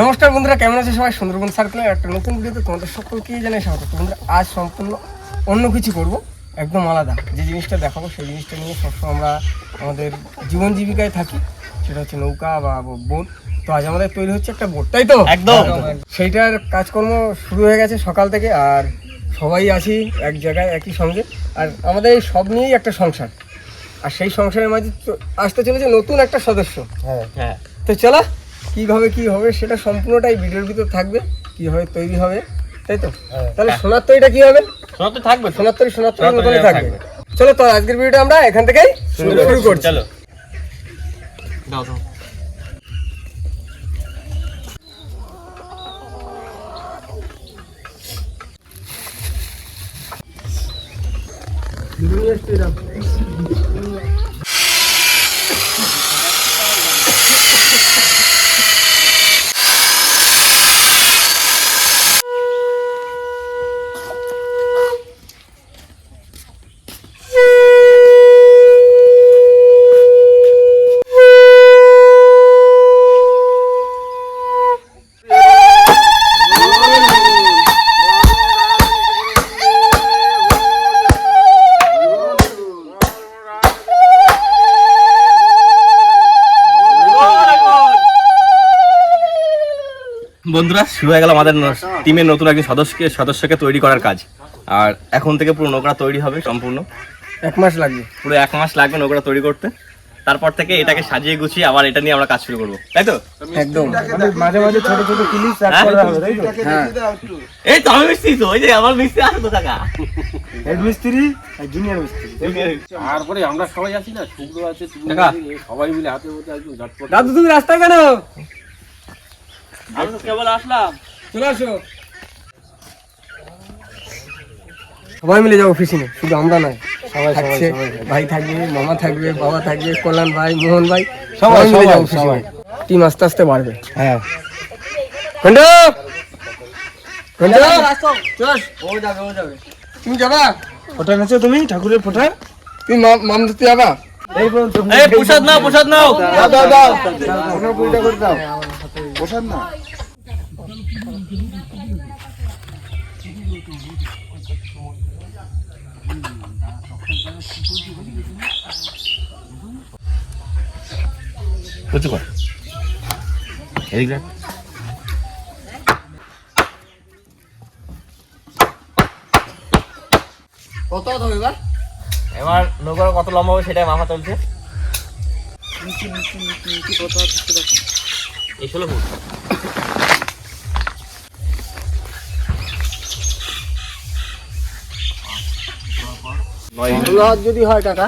নমস্কার বন্ধুরা কেমন আছে সবাই? সুন্দরবন সার্কেলের একটা নতুন ভিডিওতে তোমাদের সকলকেই জানাই স্বাগত। বন্ধুরা আজ সম্পূর্ণ অন্য কিছু করব একদম আলাদা। যে জিনিসটা দেখাবো সেই জিনিসটা নিয়ে সবসময় আমরা আমাদের জীবন জীবিকায় থাকি। সেটা হচ্ছে নৌকা বা বোট তো আজ আমাদের তৈরি হচ্ছে একটা বোট তাই তো? একদম। সেইটার কাজকর্ম শুরু হয়ে গেছে সকাল থেকে আর সবাই আছি এক জায়গায় একই সঙ্গে। আর আমাদের এই সব নিয়েই একটা সংসার। আর সেই সংসারের মাঝে আসতে চলেছে নতুন একটা সদস্য। হ্যাঁ। তো চলো কীভাবে কি হবে সেটা সম্পূর্ণটাই ভিডিওর ভিতর থাকবে কীভাবে তৈরি হবে তাই তো? তাহলে সোনার তৈরিটা কি হবে? শোনা তো থাকবে সোনার তৈরি সোনার তৈরি সোনার তৈরি মতনই থাকবে। চলো তো আজকের ভিডিওটা আমরা এখান থেকেই শুরু করছি চলো। দাও দাও। বন্ধুরা শুরু হয়ে গেল আমাদের টিমের নতুন একজন সদস্যকে সদস্যকে তৈরি করার কাজ। আর এখন থেকে পুরো নৌকা তৈরি হবে সম্পূর্ণ। এক মাস লাগবে। পুরো এক মাস লাগবে নৌকা তৈরি করতে। তারপর থেকে এটাকে সাজিয়ে গুছিয়ে আবার এটা নিয়ে আমরা কাজ শুরু করব। তাই তো? একদম। মাঝে মাঝে ছোট ছোট ক্লিপ হ্যাঁ? হ্যাঁ। এই তো আমি মিস্ত্রি তো ওই যে আমার মিস্ত্রি আছে তো কাকা হেড মিস্ত্রি আর জুনিয়র মিস্ত্রি। তারপরে আমরা সবাই আছি না শুক্র আছে সবাই মিলে হাতে মধ্যে একদম দাদু তুমি রাস্তায় কেন? আমি তো কেবল আসলাম। চলে আসো। সবাই মিলে যাব ফিশিংয়ে শুধু আমরা নয় সবাই থাকছে ভাই থাকবে মামা থাকবে বাবা থাকবে কল্যাণ ভাই মোহন ভাই সবাই মিলে যাব ফিশিংয়ে টিম আস্তে আস্তে বাড়বে। হ্যাঁ। কন্ডো কন্ডো ও যাবে ও যাবে। তুমি যাবা? ফোটা নেছো তুমি? ঠাকুরের ফোটা? তুমি মাম ধরতে যাবা? এই প্রসাদ নাও প্রসাদ নাও। দাও দাও দাও। করে দাও। বসান না। কচু কর। এদিক দেখ। কত এবার? এবার নৌকার কত লম্বা হবে সেটাই মাথা চলছে এই ষোলো ফুট ষোলো হাত যদি হয় টাকা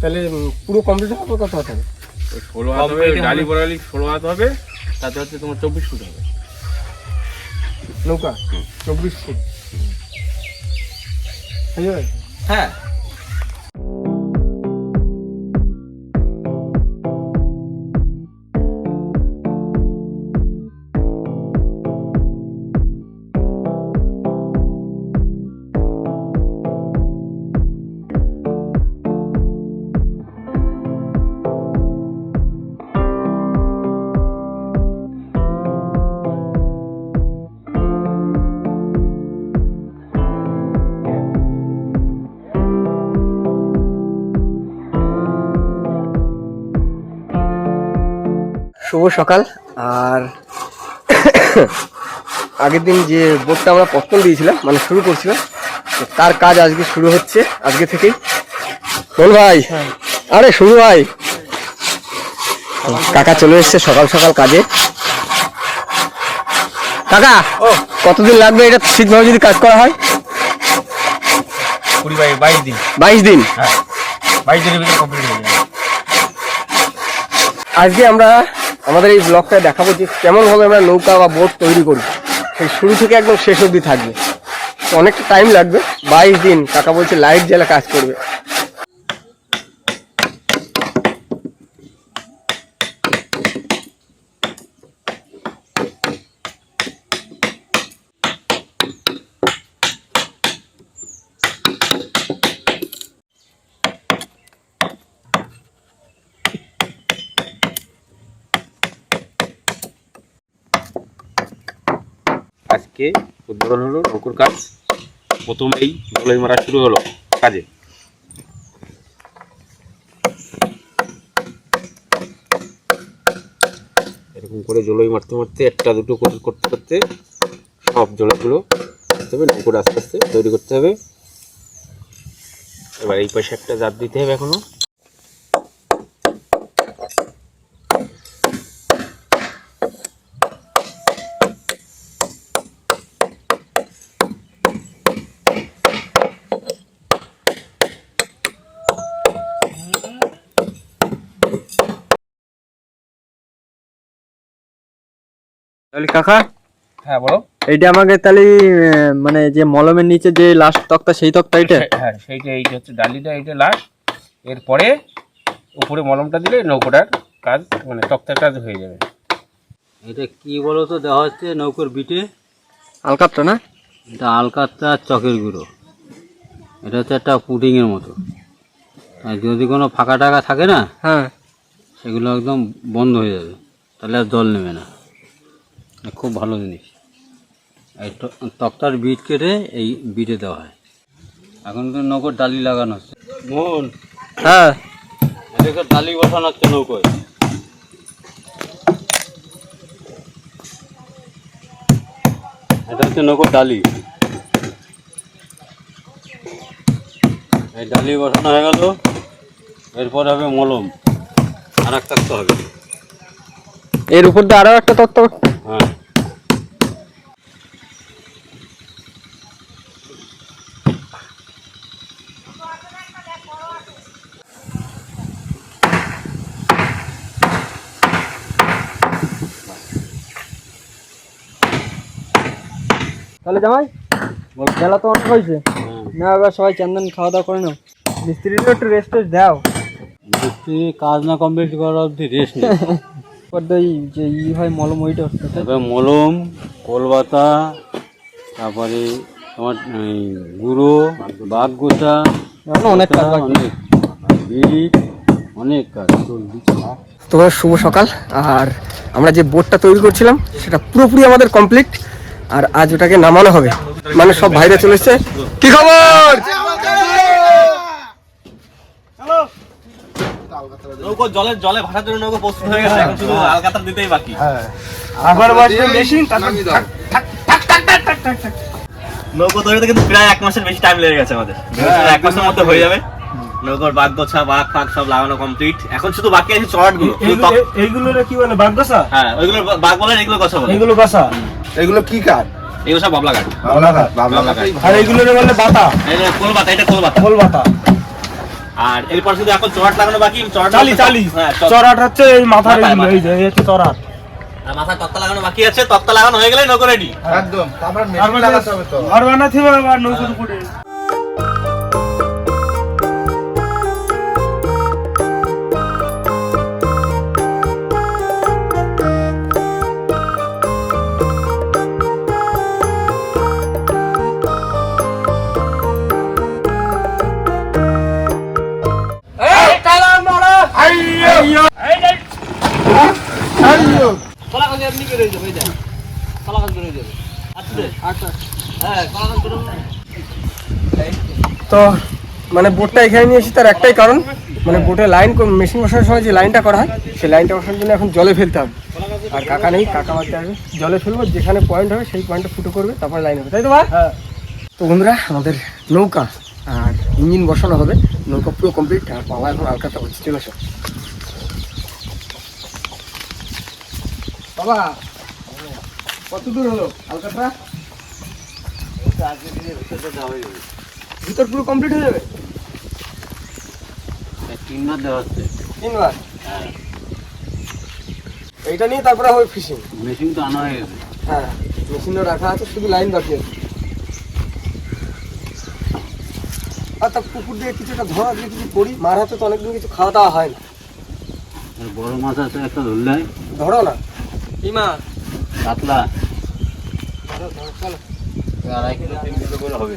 তাহলে পুরো কমপ্লিট হবে কত হাত হবে? ষোলো হাত হবে ডালি বড়ালি ষোলো হাত হবে তাতে হচ্ছে তোমার চব্বিশ ফুট হবে। নৌকা? চব্বিশ ফুট। হয়ে। শুভ সকাল। আর আগের দিন যে বোর্ডটা আমরা পত্তন দিয়েছিলাম মানে শুরু করছিলাম তার কাজ আজকে শুরু হচ্ছে আজকে থেকেই। বল ভাই আরে শুরু ভাই। কাকা চলে এসছে সকাল সকাল কাজে। কাকা কতদিন লাগবে? এটা ঠিকভাবে যদি কাজ করা হয়? কুড়ি বাইশ দিন। বাইশ দিন? হ্যাঁ। বাইশ দিনের ভিতরে কমপ্লিট হয়ে যাবে। আজকে আমরা আমাদের এই ব্লগটা দেখাবো যে কেমনভাবে আমরা নৌকা বা বোট তৈরি করি। সেই শুরু থেকে একদম শেষ অবধি থাকবে। অনেকটা টাইম লাগবে। বাইশ দিন, কাকা বলছে লাইট জ্বালা কাজ করবে। আজকে উদ্বোধন হলো নৌকোর কাজ। প্রথমেই জলই মারা শুরু হলো কাজে। এরকম করে জলই মারতে মারতে একটা দুটো করে করতে করতে সব জলগুলো আসতে হবে নৌকোটা আস্তে আস্তে তৈরি করতে হবে। এবার এই পাশে একটা জাত দিতে হবে এখনও। তাহলে কাকা? হ্যাঁ বলো। এইটা আমাকে তাহলে মানে যে মলমের নিচে যে লাস্ট তক্তা সেই তক্তা এটা হ্যাঁ সেইটা এইটা হচ্ছে ডালিটা এইটা লাস্ট এরপরে উপরে মলমটা দিলে নৌকোটার কাজ মানে তক্তার কাজ হয়ে যাবে। এটা কি বলো তো দেওয়া হচ্ছে নৌকোর বিটে। আলকাপটা না? এটা আলকাত্রা চকের গুঁড়ো। এটা হচ্ছে একটা পুডিংয়ের মতো। আর যদি কোনো ফাঁকা টাকা থাকে না হ্যাঁ। সেগুলো একদম বন্ধ হয়ে যাবে। তাহলে আর জল নেবে না। খুব ভালো জিনিস। এই ত- তক্তার বিট কেটে এই বিটে দেওয়া হয়। এখন তো নৌকোর ডালি লাগানো হচ্ছে। মোহন হ্যাঁ। এদিকে ডালি বসানো হচ্ছে নৌকোয়। এটা হচ্ছে নৌকোর ডালি। এই ডালি বসানো হয়ে গেল। এরপর হবে মলম। আর একটা হবে। এর উপর দিয়ে আরও একটা তক্তা তাহলে জামাই বেলা তো অনেক হয়েছে। হ্যাঁ। না এবার সবাই চন্দন খাওয়া দাওয়া করে নাও। মিস্ত্রিরও একটু রেস্ট টেস্ট দাও। মিস্ত্রি কাজ না কমপ্লিট করার অবধি রেস্ট নেই। যে ই হয় মলম ওইটা মলম কলবাতা তারপরে তোমার গুঁড়ো বাঘ গোছা অনেক কাজ অনেক বিট অনেক কাজ। তোমার শুভ সকাল। আর আমরা যে বোটটা তৈরি করছিলাম সেটা পুরোপুরি আমাদের কমপ্লিট আর আজ ওটাকে নামানো হবে। মানে সব বাইরে চলে এসছে। কি খবর? নৌকো জলে জলে ভাসার জন্য নৌকো প্রস্তুত হয়ে গেছে এখন শুধু আলকাতার দিতেই বাকি। আবার বাজবে মেশিন নৌকো তৈরিতে কিন্তু প্রায় এক মাসের বেশি টাইম লেগে গেছে আমাদের। এক মাসের মধ্যে হয়ে যাবে। নৌকোর বাগ গোছা বাঘ ফাগ সব লাগানো কমপ্লিট এখন শুধু বাকি আছে চড়াটগুলো এইগুলোর কি বলে হ্যাঁ ওইগুলো বাঘ বলেন এগুলো কথা বলে। এগুলো এগুলো কি কাঠ? এগুলো সব বাবলা কাঠ। বাবলা কাঠ বাবলা কাঠ। আর এইগুলোর বলে বাতা? এটা কোলবাতা এটা কোলবাতা কোল বাতা। আর এরপর শুধু এখন চড়াট লাগানো বাকি চড়াট চালি চালি। হ্যাঁ চড়াট। হচ্ছে এই মাথার এইগুলো, এই যে এই হচ্ছে চড়াট। আর মাথায় তক্তা লাগানো বাকি আছে তক্তা লাগানো হয়ে গেলে নৌকো রেডি একদম তারপর মেশিন লাগাতে হবে তো। আর বানাতে হবে আবার নৌকোর তো মানে বোটটা এখানে নিয়ে এসেছি তার একটাই কারণ মানে বোটে লাইন মেশিন বসানোর সময় যে লাইনটা করা হয় সেই লাইনটা বসানোর জন্য এখন জলে ফেলতে হবে। আর কাকা নেই কাকা বাড়িতে আসবে। জলে ফেলব যেখানে পয়েন্ট হবে সেই পয়েন্টটা ফুটো করবে তারপরে লাইন হবে। তাই তো ভাই? তো বন্ধুরা আমাদের নৌকা আর ইঞ্জিন বসানো হবে। নৌকা পুরো কমপ্লিট আর পাওয়া এখন হালকাটা হচ্ছে চলে আসো বাবা কত দূর হলো ভিতর পুরো কমপ্লিট হয়ে যাবে? তিনবার দেওয়া হচ্ছে। তিনবার? এইটা নিয়ে তারপরে হবে ফিশিং মেশিন তো আনা হয়ে গেছে। হ্যাঁ মেশিনও রাখা আছে শুধু লাইন বাকি আছে। আর তা পুকুর দিয়ে কিছুটা ধরা দিয়ে কিছু করি মার হাতে তো অনেকদিন কিছু খাওয়া দাওয়া হয় না। বড় মাছ আছে একটা ধরলে। ধরো না। কি মাছ? কাতলা। আড়াই কিলো তিন কিলো করে হবে।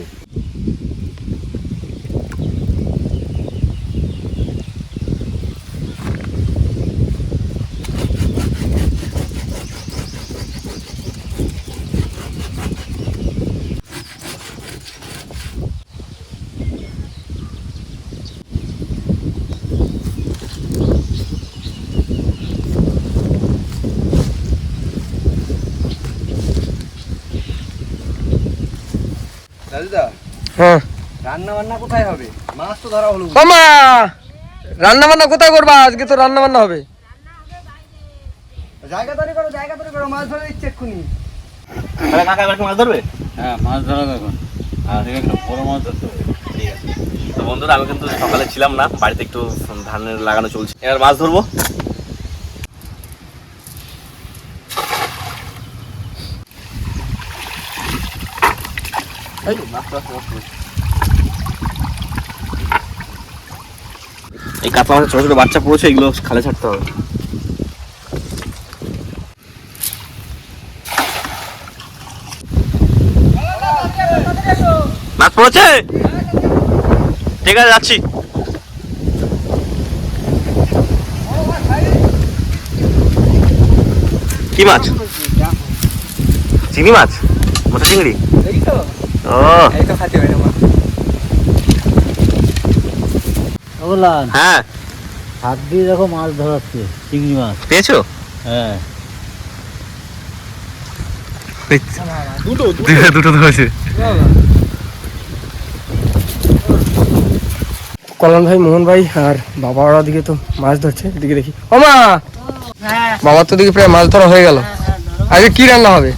হ্যাঁ। রান্না বান্না কোথায় হবে? মাছ তো ধরা হলো। ও রান্না বান্না কোথায় করবা? আজকে তো রান্না বান্না হবে। জায়গা তৈরি করো জায়গা তৈরি করো মাছ ধরে দিচ্ছে এক্ষুনি। তাহলে কাকা এবার মাছ ধরবে? হ্যাঁ মাছ ধরা আর একটা বড় মাছ ধরতে হবে। ঠিক আছে। তো বন্ধুরা আমি কিন্তু সকালে ছিলাম না বাড়িতে একটু ধানের লাগানো চলছে। এবার মাছ ধরবো। এই, মাছ, মাছ, মাছ, মাছ। এই কাতলা মাছের ছোট ছোট বাচ্চা পড়েছে এগুলো খালে ছাড়তে হবে। মাছ পড়েছে? ঠিক আছে যাচ্ছি। কি মাছ? চিংড়ি মাছ? মোটা চিংড়ি? ও বললাম হ্যাঁ হাত দিয়ে দেখো মাছ ধরাচ্ছে চিংড়ি মাছ। পেয়েছ? হ্যাঁ। দুটো দুটো ধরেছে কল্যাণ ভাই মোহন ভাই আর বাবা ওরা দিকে তো মাছ ধরছে এদিকে দেখি। ও মা! বাবার তো দিকে প্রায় মাছ ধরা হয়ে গেল। আজকে কি রান্না হবে?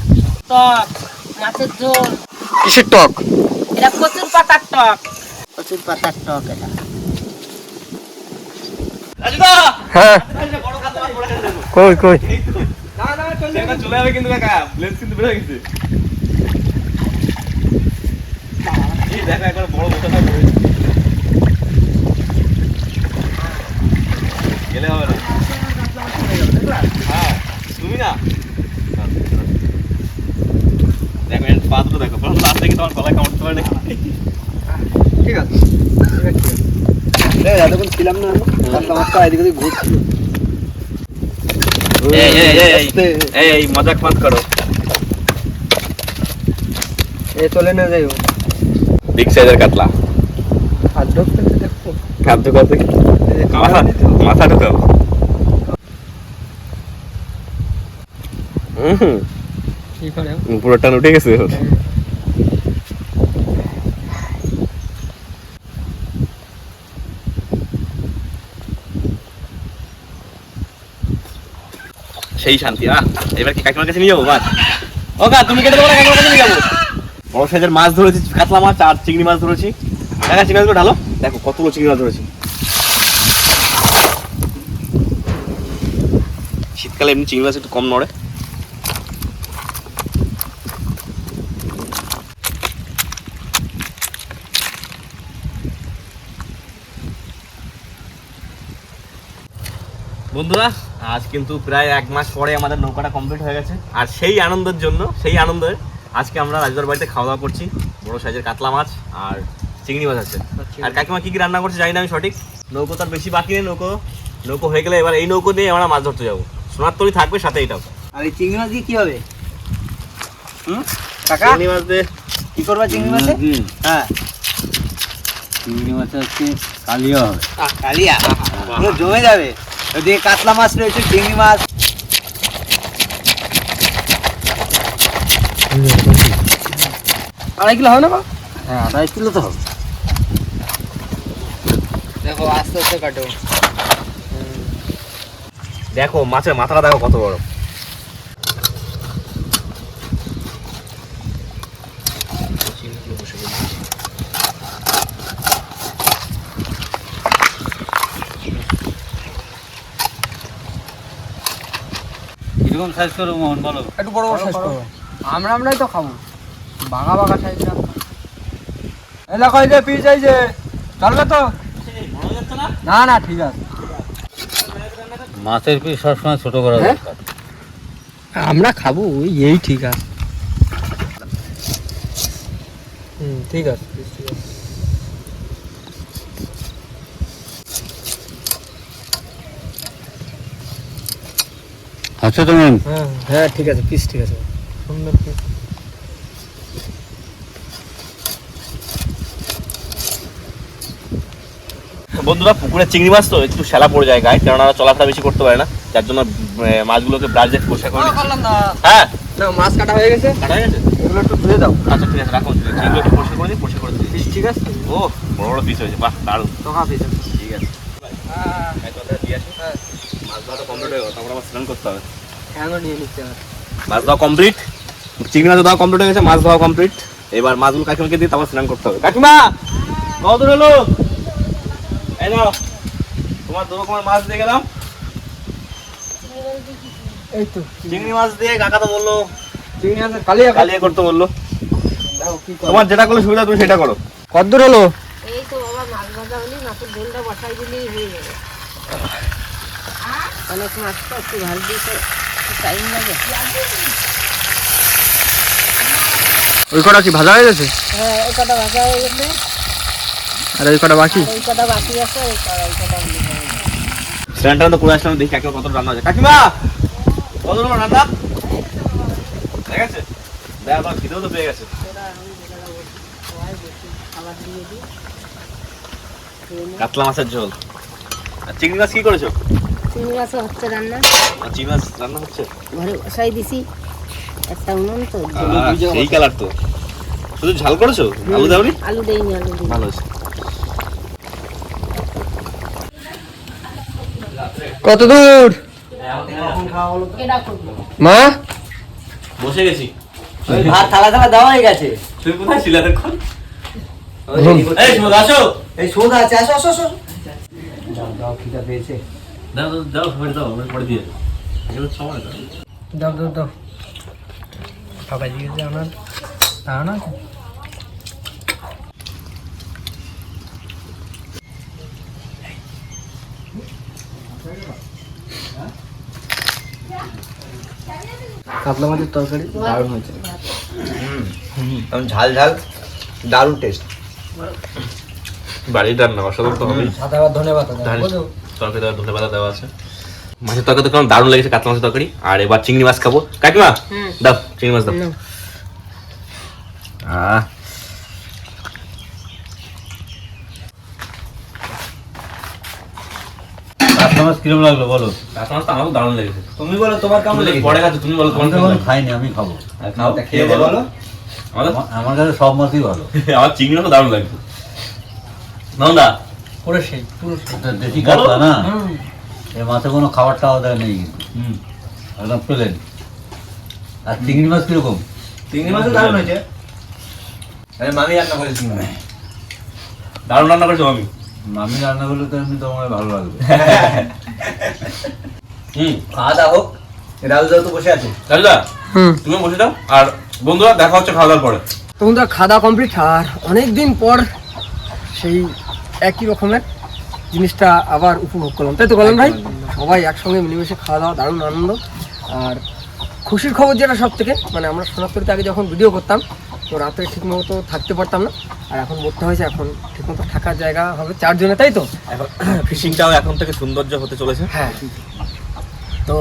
মাছের ঝোল। কিসের টক? এটা প্রচুর পাতার টক। প্রচুর পাতার টক এটা। হ্যাঁ। কই কই? চলে যাবে। কিন্তু কাকা লেন্স কিন্তু বেড়ে গেছে। দেখো একবার বড় মোটাটা পড়েছে গেলে হবে না। হ্যাঁ তুমি না। দেখো এর পা দুটো দেখো পরে লাস্ট থেকে তোমার গলায় কামড়তে পারে নাকি? ঠিক আছে। এতক্ষণ ছিলাম না কাতলা এদিকে ওদিকে এই এই এই এই এই এই মজাক মত করো। এ চলে না যাইও বিগ সাইজের কাতলা। দেখো খাদ্য কত মাথা মাথা ঢুকাও। হুম করে পুরো টান উঠে গেছে। সেই শান্তি আহ এবার কি কাকিমার কাছে নিয়ে যাব? মাছ ও কা তুমি কেটে দেবো কাকিমার কাছে নিয়ে যাব? বড় সাইজের মাছ ধরেছি কাতলা মাছ আর চিংড়ি মাছ ধরেছি। কাকা চিংড়ি মাছগুলো ঢালো। দেখো কতগুলো চিংড়ি মাছ ধরেছি। শীতকালে এমনি চিংড়ি মাছ একটু কম নড়ে। বন্ধুরা আজ কিন্তু প্রায় এক মাস পরে আমাদের নৌকাটা কমপ্লিট হয়ে গেছে। আর সেই আনন্দের জন্য সেই আনন্দের আজকে আমরা রাজবার বাড়িতে খাওয়া দাওয়া করছি। বড় সাইজের কাতলা মাছ আর চিংড়ি মাছ আছে। আর কাকিমা কি কি রান্না করছে জানি না আমি সঠিক। নৌকো তার বেশি বাকি নেই নৌকো। নৌকো হয়ে গেলে এবার এই নৌকো দিয়ে আমরা মাছ ধরতে যাব। সোনার তরি থাকবে সাথে এটাও। আর এই চিংড়ি মাছ দিয়ে কি হবে? হুম? কাকা? চিংড়ি মাছ দিয়ে কি করবা চিংড়ি মাছে? হ্যাঁ। চিংড়ি মাছ হচ্ছে কালিয়া হবে। কালিয়া? জমে যাবে। ওদিকে কাতলা মাছ রয়েছে ডিঙি মাছ। আড়াই কিলো হবে না বা? হ্যাঁ আড়াই কিলো তো হবে। দেখো আস্তে আস্তে কাটো। দেখো মাছের মাথাটা দেখো কত বড়। সাইজ করো মোহন বলো। একটু বড় বড় সাইজ করো। আমরা আমরাই তো খাব। বাঘা বাঘা সাইজ না এলাকা যে পিস আইছে চলবে তো? না না ঠিক আছে। মাছের পিস সবসময় ছোট করা হ্যাঁ? দরকার। আমরা খাব ওই এই ঠিক আছে। হুম ঠিক আছে পিস ঠিক আছে আচ্ছা তুমি হ্যাঁ হ্যাঁ ঠিক আছে পিস ঠিক আছে। সুন্দর পিস বন্ধুরা পুকুরে চিংড়ি মাছ তো একটু শ্যালা পড়ে যায় গায়ে কারণ ওরা চলাফেরা বেশি করতে পারে না। যার জন্য মাছগুলোকে ব্রাশ দিয়ে পরিষ্কার করে হ্যাঁ। না মাছ কাটা হয়ে গেছে। কাটা হয়ে গেছে? এগুলো একটু ধুয়ে দাও। আচ্ছা ঠিক আছে রাখুন চিংড়িগুলো একটু পরিষ্কার করে দিই পরিষ্কার করে দিই। ঠিক আছে। ও বড় বড় পিস হয়েছে বাহ দারুণ। তো হাফ ঠিক আছে। এই তো দিয়ে আসি। হয়ে। মাছ ধোয়া কমপ্লিট চিংড়ি মাছ ধোয়া কমপ্লিট হয়ে গেছে মাছ ধোয়া কমপ্লিট এবার মাছগুলো কাকিমাকে দিয়ে তারপর স্নান করতে হবে। কাকিমা কত দূর হলো? এই নাও তোমার দু রকমের মাছ দিয়ে গেলাম। এই তো। চিংড়ি মাছ দিয়ে কাকা তো বলল চিংড়ি কালিয়ে করতে বলল। দাও কি করো। তোমার যেটা করলে সুবিধা তুমি সেটা করো। কতদূর হলো? এই তো বাবা মাছ ভাজা হলি মাছের ঝোলটা বসাই দিলেই হয়ে যাবে অনেক মাছ তো একটু ভালো দিতে টাইম লাগে। ওই কটা কি ভাজা হয়ে গেছে? হ্যাঁ ওই কটা ভাজা হয়ে গেছে। আর ওই কটা বাকি? ওই কটা বাকি আছে ওই কটা ওই কটা হলে তো করে আসলাম দেখি কাকিমা কত রান্না হয়েছে। কাকিমা! কত রকম রান্না? ঠিক আছে দেখা খিদেও তো পেয়ে গেছে। কাতলা মাছের ঝোল। চিংড়ি মাছ কি করেছ? চিংড়ি মাছও হচ্ছে রান্না। চিংড়ি মাছ রান্না হচ্ছে? ঘরে বসাই দিছি। একটা উনুন তো সেই কালার তো। শুধু ঝাল করেছ? আলু দাওনি? আলু দেইনি আলু দিই ভালো হয়েছে। কত দূর? মা? বসে গেছি। ভাত থালা থালা দেওয়া হয়ে গেছে। তুমি কোথায় ছিলে দেখুন ঘুম। এই সুমন আসো। এই শোধ আছে আসো আসো আসো। পেয়েছে। দাও দাও, দাও সবাই দাও আমি পরে দিয়ে এগুলো সময় দাও। দাও দাও দাও। সবাই দিয়েছে আমার। তাও না। কাতলা মাছের তরকারি দারুণ হয়েছে। একদম ঝাল ঝাল দারুণ টেস্ট বাড়ির রান্না অসাধারণ তো হবেই। সাদা ধন্যবাদ। তরকারি দেওয়া ধনে পাতা দেওয়া আছে। মাছের তরকারি তো কেমন দারুণ লেগেছে কাতলা মাছের তরকারি? আর এবার চিংড়ি মাছ খাব। কাকিমা দাও চিংড়ি মাছ দাও। আহ। কাতলা কিরম লাগল বলো? মাছ তো দারুণ লেগেছে। তুমি বলো তোমার কেমন লেগেছে? পরে খাচ্ছ তুমি বলো তোমার কেমন খাইনি আমি খাব। খাও, খেয়ে বলো। আমাদের? আমার- কাছে সব মাছই ভালো। আমার চিংড়ি মাছও দারুণ লাগছে। নন্দা পুরো সেই। পুরো দেশি কাতলা না? এই মাছে কোনো খাবার টাওয়া দেয় নেই। কিন্তু একদম প্লেন আর চিংড়ি মাছ কীরকম? চিংড়ি মাছও দারুণ হয়েছে। আরে মামি রান্না করেছি। দারুণ রান্না করেছ আমি আমি রান্না করলে তো এমনি তোমার ভালো লাগবে। হুম। খাওয়া দাওয়া হোক। রাজু দাও তো বসে আছে। রাজুদা হুম। তুমি বসে দাও। আর বন্ধুরা দেখা হচ্ছে খাওয়া দাওয়ার পরে। তো বন্ধুরা খাওয়া দাওয়া কমপ্লিট। আর অনেক দিন পর সেই একই রকমের জিনিসটা আবার উপভোগ করলাম। তাই তো বলেন ভাই? সবাই একসঙ্গে মিলেমিশে খাওয়া দাওয়া দারুণ আনন্দ। আর খুশির খবর যেটা সব থেকে মানে আমরা সোনাপুরিতে আগে যখন ভিডিও করতাম তো রাতে ঠিকমতো থাকতে পারতাম না। আর এখন বলতে হয়েছে এখন ঠিকমতো থাকার জায়গা হবে চারজনে তাই তো? এখন ফিশিংটাও এখন থেকে সৌন্দর্য হতে চলেছে। হ্যাঁ। তো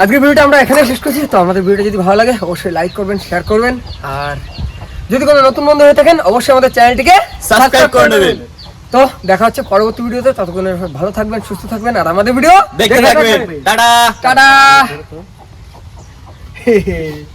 আজকের ভিডিওটা আমরা এখানে শেষ করছি। তো আমাদের ভিডিওটা যদি ভালো লাগে অবশ্যই লাইক করবেন শেয়ার করবেন। আর যদি কোনো নতুন বন্ধু হয়ে থাকেন অবশ্যই আমাদের চ্যানেলটিকে Subscribe করে নেবেন। তো দেখা হচ্ছে পরবর্তী ভিডিওতে। ততক্ষণ ভালো থাকবেন সুস্থ থাকবেন আর আমাদের ভিডিও দেখতে থাকবেন। টাটা। টাটা।